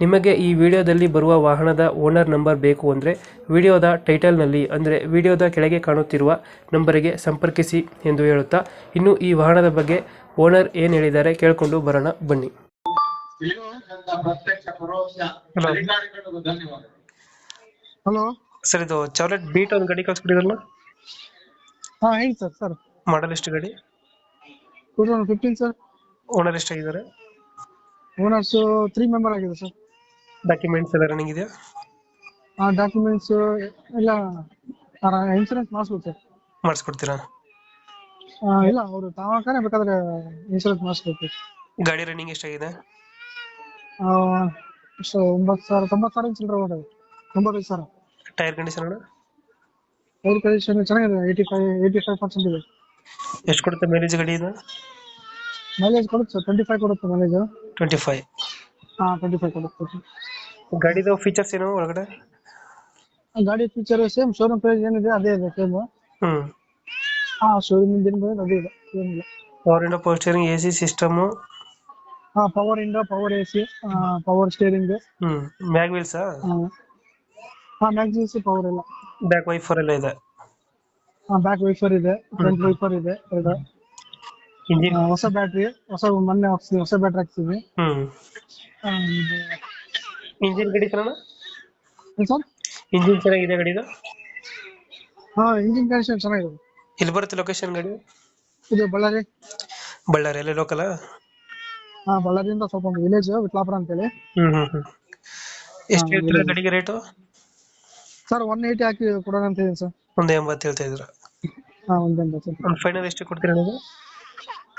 ನಿಮಗೆ ಈ ವಿಡಿಯೋದಲ್ಲಿ ಬರುವ ವಾಹನದ ಓನರ್ ನಂಬರ್ ಬೇಕು ಅಂದರೆ ವಿಡಿಯೋದ ಟೈಟಲ್ನಲ್ಲಿ ಅಂದರೆ ವಿಡಿಯೋದ ಕೆಳಗೆ ಕಾಣುತ್ತಿರುವ ನಂಬರಿಗೆ ಸಂಪರ್ಕಿಸಿ ಎಂದು ಹೇಳುತ್ತಾ ಇನ್ನು ಈ ವಾಹನದ ಬಗ್ಗೆ ಓನರ್ ಏನು ಹೇಳಿದ್ದಾರೆ ಕೇಳಿಕೊಂಡು ಬರೋಣ ಬನ್ನಿ. ಹಲೋ ಸರ್ ಇದು ಚಾವ್ಲೆಟ್ ಬೀಟ್ ಒಂದು ಗಾಡಿ ಕಳ್ಸ್ಬಿಟ್ಟಿದ್ರಲ್ಲ ಹಾ ಹೇಳಿ ಸರ್ ಸರ್. ಮಾಡಲ್ ಎಷ್ಟು ಗಾಡಿ? Two thousand fifteen sir owner ಎಷ್ಟಾಗಿದ್ದಾರೆ? Owners three member ಆಗಿದೆ ಸರ್ ಡಾಕ್ಯುಮೆಂಟ್ಸ್ ಎಲ್ಲ ರನ್ನಿಂಗ್ ಇದೆಯಾ? ಆ ಡಾಕ್ಯುಮೆಂಟ್ಸ್ ಎಲ್ಲ ಇನ್ಸೂರೆನ್ಸ್ ಮಾಡಿಸ್ಬೇಕು ಸರ್. ಮಾಡಿಸ್ಕೊಡ್ತೀರಾ? ಇಲ್ಲ ಅವರು ತಾವಕನೇ ಬೇಕಾದ್ರೆ ಇನ್ಸೂರೆನ್ಸ್ ಮಾಡಿಸ್ಬೇಕು ಗಾಡಿ ರನ್ನಿಂಗ್ ಎಷ್ಟಾಗಿದೆ? ಸೊ ಒಂಬತ್ತು ಸಾವಿರ ತೊಂಬತ್ತು ಸಾವಿರ ಚಿಲ್ಲರೆ ಓಡೋದು ತೊಂಬತ್ತೈದು ಸಾವಿರ. ಟೈರ್ ಕಂಡೀಷನ್ ಏರ್ ಕಂಡೀಷನ್ ಚೆನ್ನಾಗಿದೆ eighty five eighty five percent ಇದೆ. ಎಷ್ಟು ಕೊಡುತ್ತೆ ಮೈಲೇಜ್ ಗಾಡಿ ಇದು? ಮೈಲೇಜ್ ಕೊಡುತ್ತೆ ಸರ್ ಟ್ವೆಂಟಿ ಫೈವ್ ಕೊಡುತ್ತೆ ಮೈಲೇಜ್ ಟ್ವೆಂಟಿ ಫೈವ್ ಹಾಂ ಟ್ವೆಂಟಿ ಫೈವ್ ಕೊಡುತ್ತೆ ಗಾಡಿದು ಫೀಚರ್ಸ್ ಏನು ಒಳಗಡೆ? ಆ ಗಾಡಿ ಫೀಚರ್ ಸೇಮ್ ಶೋರೂಮ್ ಪ್ರೈಸ್ ಏನಿದೆ ಅದೇ ಇದೆ ಸೇಮ್ ಹ್ಮ್. ಆ ಶೋರೂಮ್ ಏನು ಬರೋದು ಅದೇ ಇದೆ ಏನಿಲ್ಲ power window power steering A C system ಹಾ power window power A C power steering hmm mag wheels ಹಾ. ಮ್ಯಾಗ್ಜಿನ್ಸ್ ಪವರ್ ಎಲ್ಲ. ಬ್ಯಾಕ್ ವೈಫರ್ ಎಲ್ಲ ಇದೆ. ಹಾ ಬ್ಯಾಕ್ ವೈಫರ್ ಇದೆ ಫ್ರಂಟ್ ವೈಫರ್ ಇದೆ ಎರಡು. ಇಂಜಿನ್ ಹೊಸ ಬ್ಯಾಟ್ರಿ ಹೊಸ ಮೊನ್ನೆ ಹಾಕ್ಸಿದ್ವಿ ಹೊಸ ಬ್ಯಾಟ್ರಿ ಹಾಕ್ಸಿದ್ವಿ. ಹ್ಮ್. ಇಂಜಿನ್ ಗಾಡಿ ಚೆನ್ನಾಗ ಸರ್? ಇಂಜಿನ್ ಚೆನ್ನಾಗಿದೆ ಗಾಡಿದು ಹಾ ಇಂಜಿನ್ ಕಂಡೀಷನ್ ಚೆನ್ನಾಗಿದೆ. ಇಲ್ಲಿ ಬರುತ್ತೆ ಲೊಕೇಶನ್ ಗಾಡಿ? ಇದು ಬಳ್ಳಾರಿ. ಬಳ್ಳಾರಿ ಅಲ್ಲೇ ಲೋಕಲ್ ಹಾ ಬಳ್ಳಾರಿಯಿಂದ ಸ್ವಲ್ಪ ಒಂದು ವಿಲೇಜ್ ವಿಟ್ಲಾಪುರ ಅಂತೇಳಿ. ಹ್ಮ್ ಹ್ಮ್ ಹ್ಮ್. ಎಷ್ಟು ಹೇಳ್ತೀರಾ. ಗಾಡಿಗೆ ರೇಟು ಸರ್ ಒನ್ ಏಯ್ಟಿ ಹಾಕಿ ಕೊಡೋಣ ಅಂತ ಹೇಳಿದ್ರು ಸರ್. ಒಂದು ಎಂಬತ್ತು ಹೇಳ್ತಾ ಇದ್ರ ಹಾ ಒಂದೊಂದು ಸರ್ ಒಂದು ಫೈನಲ್ ಎಷ್ಟು ಕೊಡ್ತೀರಾ ನೀವು?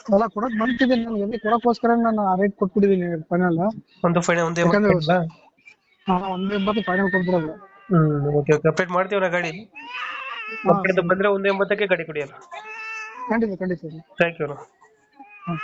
ಎಲ್ಲ ಕೊಡಕ್ ಬಂತಿದ್ದೀನಿ ನಾನು. ಎಲ್ಲಿ ಕೊಡಕ್ಕೋಸ್ಕರ ನಾನು ಆ ರೇಟ್ ಕೊಟ್ಬಿಟ್ಟಿದ್ದೀನಿ ಫೈನಲ್ ಒಂದು ಫೈನಲ್ ಒಂದು ಹಾ ಒಂದೇ ಎಂಬತ್ತು ಫೈನಲ್ ಕೊಟ್ಬಿಡೋದು. ಹ್ಮ್ ಓಕೆ ಓಕೆ ಅಪ್ಡೇಟ್ ಮಾಡ್ತೀವಲ್ಲ ಗಾಡಿ? ನಮ್ಮ ಕಡೆಯಿಂದ ಬಂದ್ರೆ ಒಂದು ಎಂಬತ್ತಕ್ಕೆ ಗಾಡಿ ಕುಡಿಯಲ್ಲ? ಖಂಡಿತ ಖಂಡಿತ ಥ್ಯಾಂಕ್ ಯು ಹಾ.